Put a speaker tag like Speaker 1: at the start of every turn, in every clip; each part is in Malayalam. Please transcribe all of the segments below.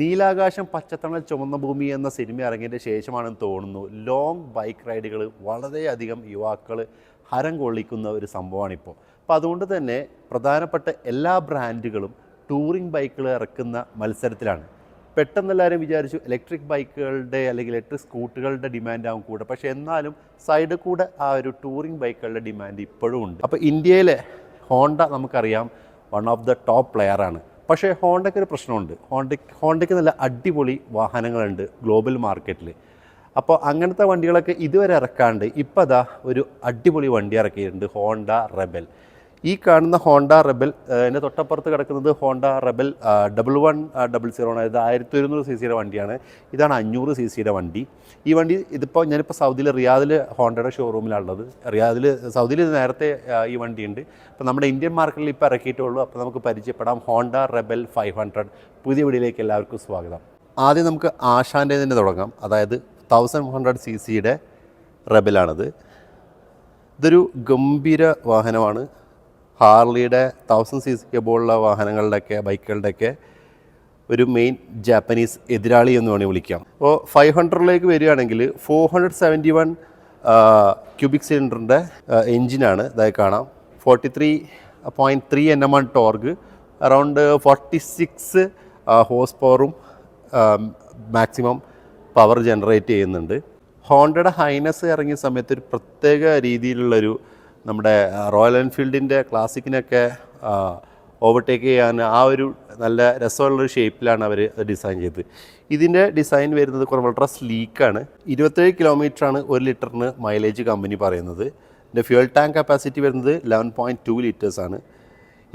Speaker 1: നീലാകാശം പച്ചത്തണൽ ചുമന്ന ഭൂമി എന്ന സിനിമ ഇറങ്ങിയതിന്റെ ശേഷമാണെന്ന് തോന്നുന്നു. ലോങ് ബൈക്ക് റൈഡുകൾ വളരെയധികം യുവാക്കൾ ഹരം കൊള്ളിക്കുന്ന ഒരു സംഭവമാണിപ്പോൾ. അപ്പോൾ അതുകൊണ്ട് തന്നെ പ്രധാനപ്പെട്ട എല്ലാ ബ്രാൻഡുകളും ടൂറിംഗ് ബൈക്കുകൾ ഇറക്കുന്ന മത്സരത്തിലാണ്. പെട്ടെന്ന് എല്ലാവരും വിചാരിച്ചു ഇലക്ട്രിക് ബൈക്കുകളുടെ അല്ലെങ്കിൽ ഇലക്ട്രിക് സ്കൂട്ടറുകളുടെ ഡിമാൻഡ് ആവും കൂടെ. പക്ഷെ എന്നാലും സൈഡിൽ കൂടെ ആ ഒരു ടൂറിംഗ് ബൈക്കുകളുടെ ഡിമാൻഡ് ഇപ്പോഴും ഉണ്ട്. അപ്പോൾ ഇന്ത്യയിലെ ഹോണ്ട നമുക്കറിയാം വൺ ഓഫ് ദ ടോപ്പ് പ്ലെയറാണ്. പക്ഷേ ഹോണ്ടയ്ക്ക് ഒരു പ്രശ്നമുണ്ട്. ഹോണ്ടയ്ക്ക് ഹോണ്ടയ്ക്ക് നല്ല അടിപൊളി വാഹനങ്ങളുണ്ട് ഗ്ലോബൽ മാർക്കറ്റിൽ. അപ്പോൾ അങ്ങനത്തെ വണ്ടികളൊക്കെ ഇതുവരെ ഇറക്കാണ്ട് ഇപ്പോൾ അതാ ഒരു അടിപൊളി വണ്ടി ഇറക്കിയിട്ടുണ്ട് ഹോണ്ട റെബൽ. ഈ കാണുന്ന ഹോണ്ട റെബൽ എന്റെ തൊട്ടപ്പുറത്ത് കിടക്കുന്നത് Honda rebel double one double zero ആണ്. ഇത് ആയിരത്തി ഒരുന്നൂറ് സി സിയുടെ വണ്ടിയാണ്. ഇതാണ് അഞ്ഞൂറ് സി സിയുടെ വണ്ടി. ഈ വണ്ടി ഇതിപ്പോൾ ഞാനിപ്പോൾ സൗദിയിൽ റിയാദിൽ ഹോണ്ടയുടെ ഷോറൂമിലാണുള്ളത് റിയാദിൽ സൗദിയിൽ നേരത്തെ ഈ വണ്ടിയുണ്ട്. അപ്പോൾ നമ്മുടെ ഇന്ത്യൻ മാർക്കറ്റിൽ ഇപ്പോൾ ഇറക്കിയിട്ടുള്ളൂ. അപ്പോൾ നമുക്ക് പരിചയപ്പെടാം. Honda rebel five hundred. പുതിയ വീഡിയോയിലേക്ക് എല്ലാവർക്കും സ്വാഗതം. ആദ്യം നമുക്ക് ആശാന്റെ തന്നെ തുടങ്ങാം. അതായത് തൗസൻഡ് ഹൺഡ്രഡ് സി സിയുടെ റെബലാണിത്. ഇതൊരു ഗംഭീര വാഹനമാണ്. ഹാർലിയുടെ തൗസൻഡ് സി സി പോലുള്ള വാഹനങ്ങളുടെയൊക്കെ ബൈക്കുകളുടെയൊക്കെ ഒരു മെയിൻ ജാപ്പനീസ് എതിരാളി എന്ന് വേണമെങ്കിൽ വിളിക്കാം. അപ്പോൾ ഫൈവ് ഹൺഡ്രഡിലേക്ക് വരികയാണെങ്കിൽ four hundred seventy one cubic സിലിണ്ടറിന്റെ എൻജിനാണ് ഇതായി കാണാം. Forty three point three N M ആൺ torque around forty six horse പവറും മാക്സിമം പവർ ജനറേറ്റ് ചെയ്യുന്നുണ്ട് ഹോണ്ടയുടെ ഹൈനസ് ഇറങ്ങിയ സമയത്ത് ഒരു പ്രത്യേക രീതിയിലുള്ളൊരു നമ്മുടെ റോയൽ എൻഫീൽഡിന്റെ ക്ലാസിക്കിനൊക്കെ ഓവർടേക്ക് ചെയ്യാൻ ആ ഒരു നല്ല രസമുള്ളൊരു ഷേപ്പിലാണ് അവർ ഡിസൈൻ ചെയ്തത്. ഇതിന്റെ ഡിസൈൻ വരുന്നത് കുറേ വളരെ സ്ലീക്കാണ് ഇരുപത്തേഴ് കിലോമീറ്ററാണ് ഒരു ലിറ്ററിന് മൈലേജ് കമ്പനി പറയുന്നത്. ഇതിന്റെ ഫ്യൂൽ ടാങ്ക് കപ്പാസിറ്റി വരുന്നത് ലെവൻ പോയിന്റ് ടു ലിറ്റേഴ്സാണ്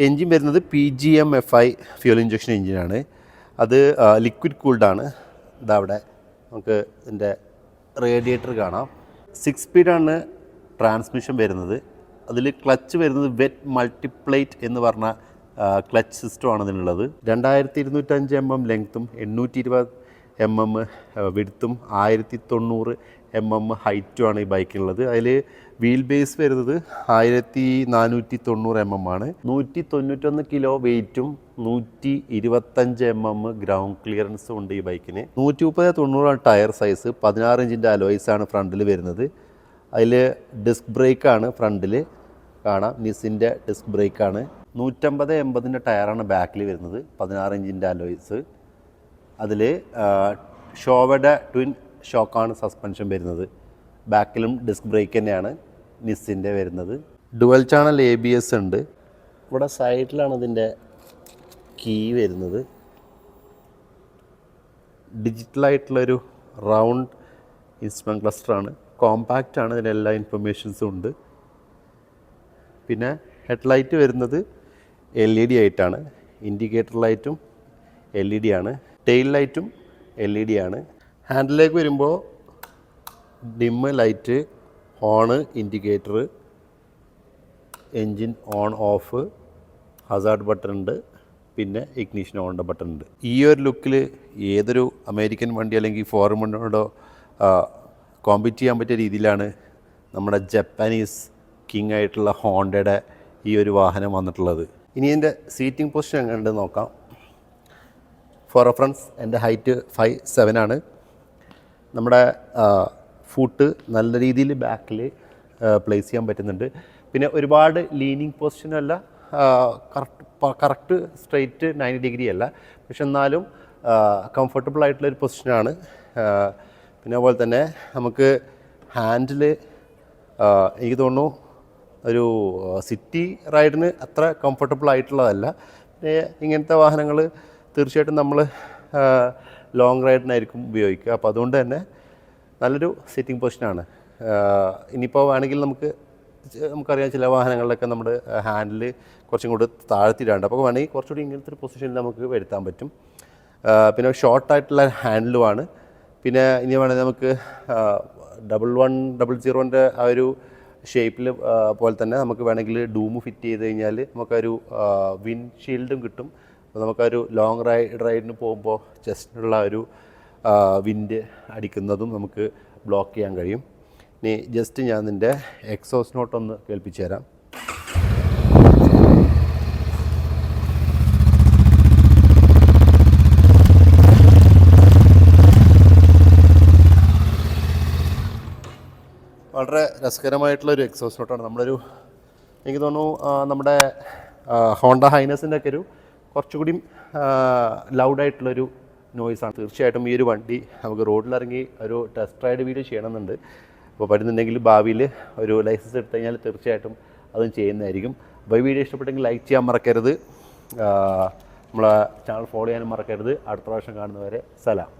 Speaker 1: എൻജിൻ വരുന്നത് P G M F I fuel injection എൻജിനാണ് അത് ലിക്വിഡ് കൂൾഡാണ് ഇതവിടെ നമുക്ക് ഇതിന്റെ റേഡിയേറ്റർ കാണാം. സിക്സ് സ്പീഡാണ് ട്രാൻസ്മിഷൻ വരുന്നത്. അതിൽ ക്ലച്ച് വരുന്നത് വെറ്റ് മൾട്ടിപ്ലേറ്റ് എന്ന് പറഞ്ഞ ക്ലച്ച് സിസ്റ്റമാണ് അതിനുള്ളത് രണ്ടായിരത്തി ഇരുന്നൂറ്റഞ്ച് എം എം ലെങ്ത്തും എണ്ണൂറ്റി ഇരുപത് എം എം വിടുത്തും ആയിരത്തി തൊണ്ണൂറ് എം എം ഹൈറ്റുമാണ് ഈ ബൈക്കിനുള്ളത് അതിൽ വീൽ ബേസ് വരുന്നത് ആയിരത്തി നാനൂറ്റി തൊണ്ണൂറ് എം എം ആണ്. നൂറ്റി തൊണ്ണൂറ്റൊന്ന് കിലോ വെയിറ്റും നൂറ്റി ഇരുപത്തഞ്ച് എം എം ഗ്രൗണ്ട് ക്ലിയറൻസും ഉണ്ട് ഈ ബൈക്കിന് നൂറ്റി മുപ്പത് തൊണ്ണൂറാണ് ടയർ സൈസ് പതിനാറ് ഇഞ്ചിന്റെ അലോയ്സാണ് ഫ്രണ്ടിൽ വരുന്നത്. അതിൽ ഡിസ്ക് ബ്രേക്കാണ് ഫ്രണ്ടിൽ കാണാം. നിസിന്റെ ഡിസ്ക് ബ്രേക്കാണ്. നൂറ്റമ്പത് എൺപതിന്റെ ടയറാണ് ബാക്കിൽ വരുന്നത്. പതിനാറ് ഇഞ്ചിന്റെ അലോയ്സ്. അതിൽ ഷോവയുടെ ട്വിൻ ഷോക്കാണ് സസ്പെൻഷൻ വരുന്നത്. ബാക്കിലും ഡിസ്ക് ബ്രേക്ക് തന്നെയാണ് നിസിന്റെ വരുന്നത്. Dual channel A B S ഉണ്ട്. ഇവിടെ സൈഡിലാണ് ഇതിന്റെ കീ വരുന്നത്. ഡിജിറ്റലായിട്ടുള്ളൊരു റൗണ്ട് ഇൻസ്ട്രുമെന്റ് ക്ലസ്റ്ററാണ്. കോമ്പാക്റ്റ് ആണ് ഇതിന്റെ എല്ലാ ഇൻഫർമേഷൻസും ഉണ്ട്. പിന്നെ ഹെഡ് ലൈറ്റ് വരുന്നത് എൽ ഇ ഡി ആയിട്ടാണ്. ഇൻഡിക്കേറ്റർ ലൈറ്റും എൽ ഇ ഡി ആണ്. ടെയിൽ ലൈറ്റും എൽ ഇ ഡി ആണ്. ഹാൻഡിലേക്ക് വരുമ്പോൾ dim light horn indicator engine on off hazard button ഉണ്ട്. പിന്നെ ഇഗ്നീഷൻ ഓണിന്റെ ബട്ടൺ ഉണ്ട്. ഈ ഒരു ലുക്കിൽ ഏതൊരു അമേരിക്കൻ വണ്ടി അല്ലെങ്കിൽ ഫോറിൻ വണ്ടിയോടോ കോമ്പീറ്റ് ചെയ്യാൻ പറ്റിയ രീതിയിലാണ് നമ്മുടെ ജപ്പാനീസ് കിങ് ആയിട്ടുള്ള ഹോണ്ടയുടെ ഈ ഒരു വാഹനം വന്നിട്ടുള്ളത്. ഇനി എന്റെ സീറ്റിംഗ് പൊസിഷൻ എങ്ങനെയുണ്ട് നോക്കാം. ഫോർ റെഫറൻസ് എന്റെ ഹൈറ്റ് ഫൈവ് സെവൻ ആണ്. നമ്മുടെ ഫുട്ട് നല്ല രീതിയിൽ ബാക്കിൽ പ്ലേസ് ചെയ്യാൻ പറ്റുന്നുണ്ട്. പിന്നെ ഒരുപാട് leaning പൊസിഷനല്ല correct correct straight ninety degree അല്ല. പക്ഷെ എന്നാലും കംഫർട്ടബിൾ ആയിട്ടുള്ള ഒരു പൊസിഷനാണ് പിന്നെ അതുപോലെ തന്നെ നമുക്ക് ഹാൻഡിൽ എനിക്ക് തോന്നുന്നു ഒരു സിറ്റി റൈഡിന് അത്ര കംഫർട്ടബിൾ ആയിട്ടുള്ളതല്ല. പിന്നെ ഇങ്ങനത്തെ വാഹനങ്ങൾ തീർച്ചയായിട്ടും നമ്മൾ ലോങ് റൈഡിനായിരിക്കും ഉപയോഗിക്കുക. അപ്പോൾ അതുകൊണ്ട് തന്നെ നല്ലൊരു സിറ്റിംഗ് പൊസിഷനാണ് ഇനിയിപ്പോൾ വേണമെങ്കിൽ നമുക്ക് നമുക്കറിയാം ചില വാഹനങ്ങളിലൊക്കെ നമ്മുടെ ഹാൻഡിൽ കുറച്ചും കൂടി താഴ്ത്തിയിട്ടുണ്ട് അപ്പോൾ വേണമെങ്കിൽ കുറച്ചുകൂടി ഇങ്ങനത്തെ ഒരു പൊസിഷനിൽ നമുക്ക് വരുത്താൻ പറ്റും. പിന്നെ ഷോർട്ടായിട്ടുള്ള ഹാൻഡിലുമാണ് പിന്നെ ഇനി വേണമെങ്കിൽ നമുക്ക് ഡബിൾ വൺ ഡബിൾ സീറോന്റെ ആ ഒരു ഷേപ്പിൽ പോലെ തന്നെ നമുക്ക് വേണമെങ്കിൽ ഡൂമ് ഫിറ്റ് ചെയ്ത് കഴിഞ്ഞാൽ നമുക്കൊരു വിൻഷീൽഡും കിട്ടും. നമുക്കൊരു ലോങ് റൈഡ് റൈഡിന് പോകുമ്പോൾ ചെസ്റ്റിനുള്ള ഒരു വിൻഡ് അടിക്കുന്നതും നമുക്ക് ബ്ലോക്ക് ചെയ്യാൻ കഴിയും. ഇനി ജസ്റ്റ് ഞാൻ നിന്റെ എക്സോസ് നോട്ടൊന്ന് കേൾപ്പിച്ചു തരാം വളരെ രസകരമായിട്ടുള്ള ഒരു എക്സോസ് നോട്ടാണ് നമ്മളൊരു എനിക്ക് തോന്നുന്നു നമ്മുടെ ഹോണ്ട ഹൈനസിന്റെ ഒക്കെ ഒരു കുറച്ചുകൂടി ലൗഡായിട്ടുള്ളൊരു നോയ്സാണ് തീർച്ചയായിട്ടും ഈ ഒരു വണ്ടി നമുക്ക് റോഡിലിറങ്ങി ഒരു ടെസ്റ്റ് റൈഡ് വീഡിയോ ചെയ്യണമെന്നുണ്ട്. അപ്പോൾ പറ്റുന്നുണ്ടെങ്കിൽ ഭാവിയിൽ ഒരു ലൈസൻസ് എടുത്തു കഴിഞ്ഞാൽ തീർച്ചയായിട്ടും അതും ചെയ്യുന്നതായിരിക്കും. അപ്പോൾ ഈ വീഡിയോ ഇഷ്ടപ്പെട്ടെങ്കിൽ ലൈക്ക് ചെയ്യാൻ മറക്കരുത്. നമ്മളെ ചാനൽ ഫോളോ ചെയ്യാനും മറക്കരുത്. അടുത്ത പ്രാവശ്യം കാണുന്നവരെ സലാം.